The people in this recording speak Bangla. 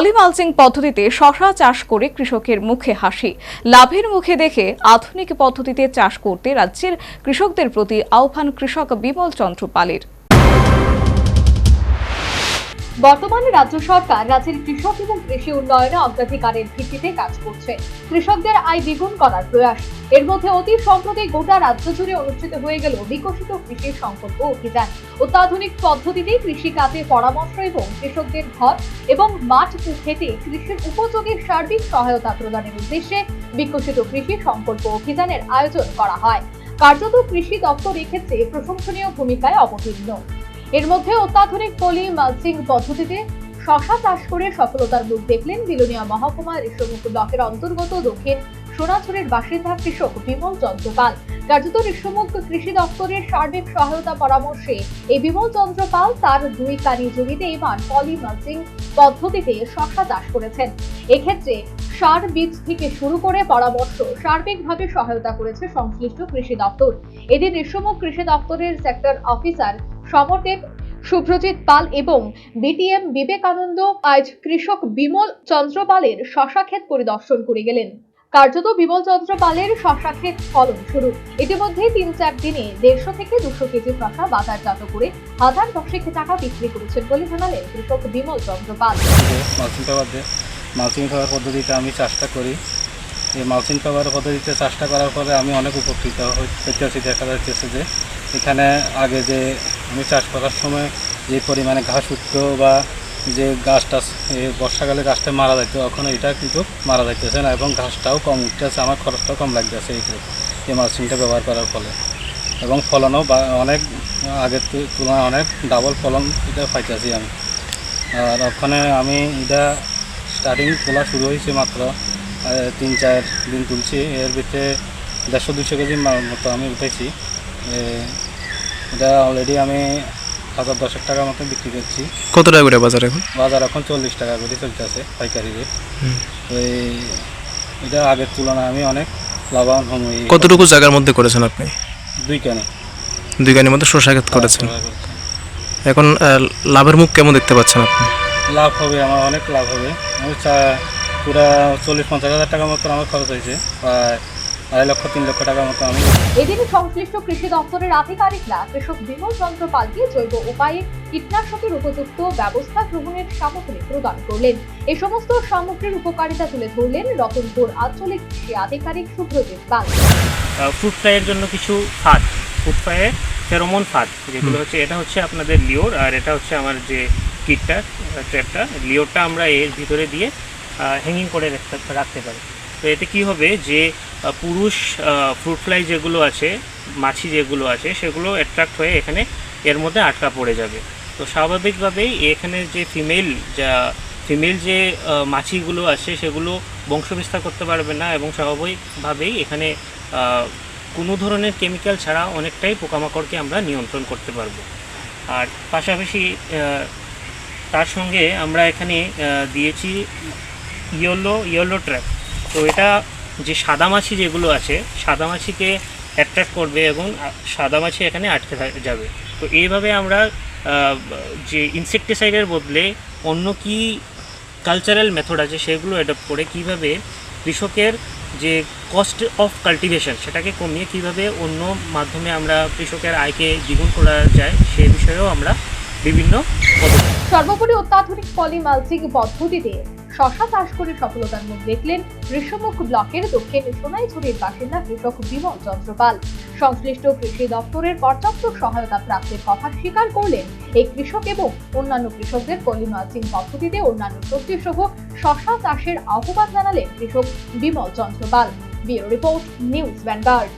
পলিমালচিং পদ্ধতিতে শশা চাষ করে কৃষকের মুখে হাসি। লাভের মুখে দেখে আধুনিক পদ্ধতিতে চাষ করতে রাজ্যের কৃষকদের প্রতি আহ্বান কৃষক বিমল চন্দ্র পালের। বর্তমানে রাজ্য সরকার রাজ্যের কৃষক এবং কৃষি উন্নয়নে অগ্রাধিকারের ভিত্তিতে কাজ করছে। কৃষকদের আয় দ্বিগুণ করার প্রয়াস। এর মধ্যে অতি সম্প্রতি গোটা রাজ্য জুড়ে অনুষ্ঠিত হয়ে গেল বিকশিত কৃষির সংকল্প অভিযান। অত্যাধুনিক পদ্ধতিতে কৃষি কাজে পরামর্শ এবং কৃষকদের ঘর এবং মাঠ খেতে কৃষির উপযোগী সার্বিক সহায়তা প্রদানের উদ্দেশ্যে বিকশিত কৃষি সংকল্প অভিযানের আয়োজন করা হয়। কার্যত কৃষি দপ্তর এক্ষেত্রে প্রশংসনীয় ভূমিকায় অবতীর্ণ। এর মধ্যে অত্যাধুনিক পলি মালচিং পদ্ধতিতে শশা চাষ করে সফলতার মুখ দেখলেন বিলোনিয়া মহকুমার ঋষ্যমুখ ব্লকের অন্তর্গত দক্ষিণ সোনাঝুরের বাসিন্দা কৃষক বিমল চন্দ্র পাল কার্যত ঋষ্যমুখ কৃষি দপ্তরের সার্বিক সহায়তা পরামর্শে এই বিমল চন্দ্র পাল তার দুই কানি জমিতে এবার পলি মালচিং পদ্ধতিতে শশা চাষ করেছেন। এক্ষেত্রে সার বীজ থেকে শুরু করে পরামর্শ সার্বিকভাবে সহায়তা করেছে সংশ্লিষ্ট কৃষি দপ্তর। এদিন ঋষ্যমুখ কৃষি দপ্তরের সেক্টর অফিসার সমরদেব শুভ্রজিৎ পাল এবং বিটিএম বিবেকানন্দ আজ কৃষক বিমল চন্দ্র পালের শশা ক্ষেত পরিদর্শন করে গেলেন। কার্যত বিমল চন্দ্র পালের শশা ক্ষেত ফলন শুরু। ইতিমধ্যে তিন চার দিনে দেড়শো থেকে দুশো কেজি শশা বাজারজাত করে হাজার দশেক টাকা বিক্রি করেছেন বলে জানালেন কৃষক বিমল চন্দ্র পাল। মালচিং দিয়ে পদ্ধতিতে আমি চাষটা করি। এই মালচিং পেপার পদ্ধতিতে চাষটা করার পরে আমি অনেক উপকৃত হইতেছি দেখা যাচ্ছে যে। এখানে আগে যে আমি চাষ করার সময় যে পরিমাণে ঘাস উঠতো বা যে গাছটা বর্ষাকালে গাছটা মারা যেত এখন এটা কিন্তু মারা যাইতেছে না এবং ঘাসটাও কম উঠতেছে, আমার খরচটাও কম লাগতেছে এই এই মালচিংটা ব্যবহার করার ফলে। এবং ফলনও অনেক আগের তুলনায় অনেক ডাবল ফলন এটা পাইতেছি আমি। আর ওখানে আমি এটা স্টার্টিং তোলা শুরু হয়েছে মাত্র তিন, চার দিন তুলছি। এর ভিতরে দেড়শো দুশো কেজি মতো আমি উঠেছি। এটা অলরেডি আমি হাজার দশেক টাকার মতো বিক্রি করছি। কত টাকা করে বাজার এখন? বাজার এখন চল্লিশ টাকা করে চলতেছে পাইকারি রেট তো এই এটা আগের তুলনায় আমি অনেক লাভবান হম কতটুকু জায়গার মধ্যে করেছেন আপনি? দুই কানে দুই গানের মধ্যে ক্ষেত করেছেন এখন লাভের মুখ কেমন দেখতে পাচ্ছেন আপনি? লাভ হবে আমার অনেক লাভ হবে। আমি পুরা চল্লিশ পঞ্চাশ হাজার টাকার মতো আমার খরচ হয়েছে। প্রায় আড়াই লক্ষ তিন লক্ষ টাকার মতো আমি। এদিন সংশ্লিষ্ট কৃষি দপ্তরের আধিকারিকরা কৃষক বিমল চন্দ্র পালকে জৈব উপায়ে কীটনাশকের উপযুক্ত ব্যবস্থা গ্রহণের সামগ্রী প্রদান করলেন। এই সমস্ত সামগ্রীর উপকারিতা তুলে ধরলেন রতনপুর আঞ্চলিক কৃষি আধিকারিক সুব্রজিৎ পাল। ফ্লাইয়ের জন্য কিছু ফাঁদ ফ্রুট ফ্লাইয়ের ফেরোমন ফাঁদ যেগুলো হচ্ছে এটা হচ্ছে আপনাদের লিওর আর এটা হচ্ছে আমার যে কিটটা ট্র্যাপটা লিওরটা আমরা এর ভিতরে দিয়ে হ্যাঙ্গিং করে রাখতে রাখতে পারি। তো এতে কি হবে যে পুরুষ ফ্রুট ফ্লাই যেগুলো আছে, মাছি যেগুলো আছে, সেগুলো অ্যাট্রাক্ট হয়ে এখানে এর মধ্যে আটকা পড়ে যাবে। তো স্বাভাবিকভাবেই এখানে যে ফিমেল যা ফিমেল যে মাছিগুলো আছে, সেগুলো বংশবিস্তার করতে পারবে না এবং স্বাভাবিকভাবেই এখানে কোনো ধরনের কেমিক্যাল ছাড়া অনেকটাই পোকামাকড়কে আমরা নিয়ন্ত্রণ করতে পারব। আর পাশাপাশি তার সঙ্গে আমরা এখানে দিয়েছি ইয়েলো ইয়েলো ট্র্যাপ তো এটা যে সাদা মাছি যেগুলো আছে, সাদা মাছিকে অ্যাট্রাক্ট করবে এবং সাদা মাছি এখানে আটকে যাবে। তো এইভাবে আমরা যে ইনসেকটিসাইডের বদলে অন্য কি কালচারাল মেথড আছে সেগুলো অ্যাডপ্ট করে কীভাবে কৃষকের যে কস্ট অফ কাল্টিভেশন সেটাকে কমিয়ে কীভাবে অন্য মাধ্যমে আমরা কৃষকের আয়কে দ্বিগুণ করা যায় সে বিষয়েও আমরা বিভিন্ন সর্বোপরি অত্যাধুনিক পলি মালচিং পদ্ধতিতে শশা চাষ করে সফলতার মুখ দেখলেন ঋষমুখ ব্লকের দক্ষিণ সোনাইছড়ির বাসিন্দা কৃষক বিমল চন্দ্র পাল সংশ্লিষ্ট কৃষি দপ্তরের পর্যাপ্ত সহায়তা প্রাপ্তির কথা স্বীকার করলেন এই কৃষক এবং অন্যান্য কৃষকদের পলি মালচিং পদ্ধতিতে অন্যান্য সবজি সহ শশা চাষের আহ্বান জানালেন কৃষক Bimal Chandra Pal bureau report news Vanguard.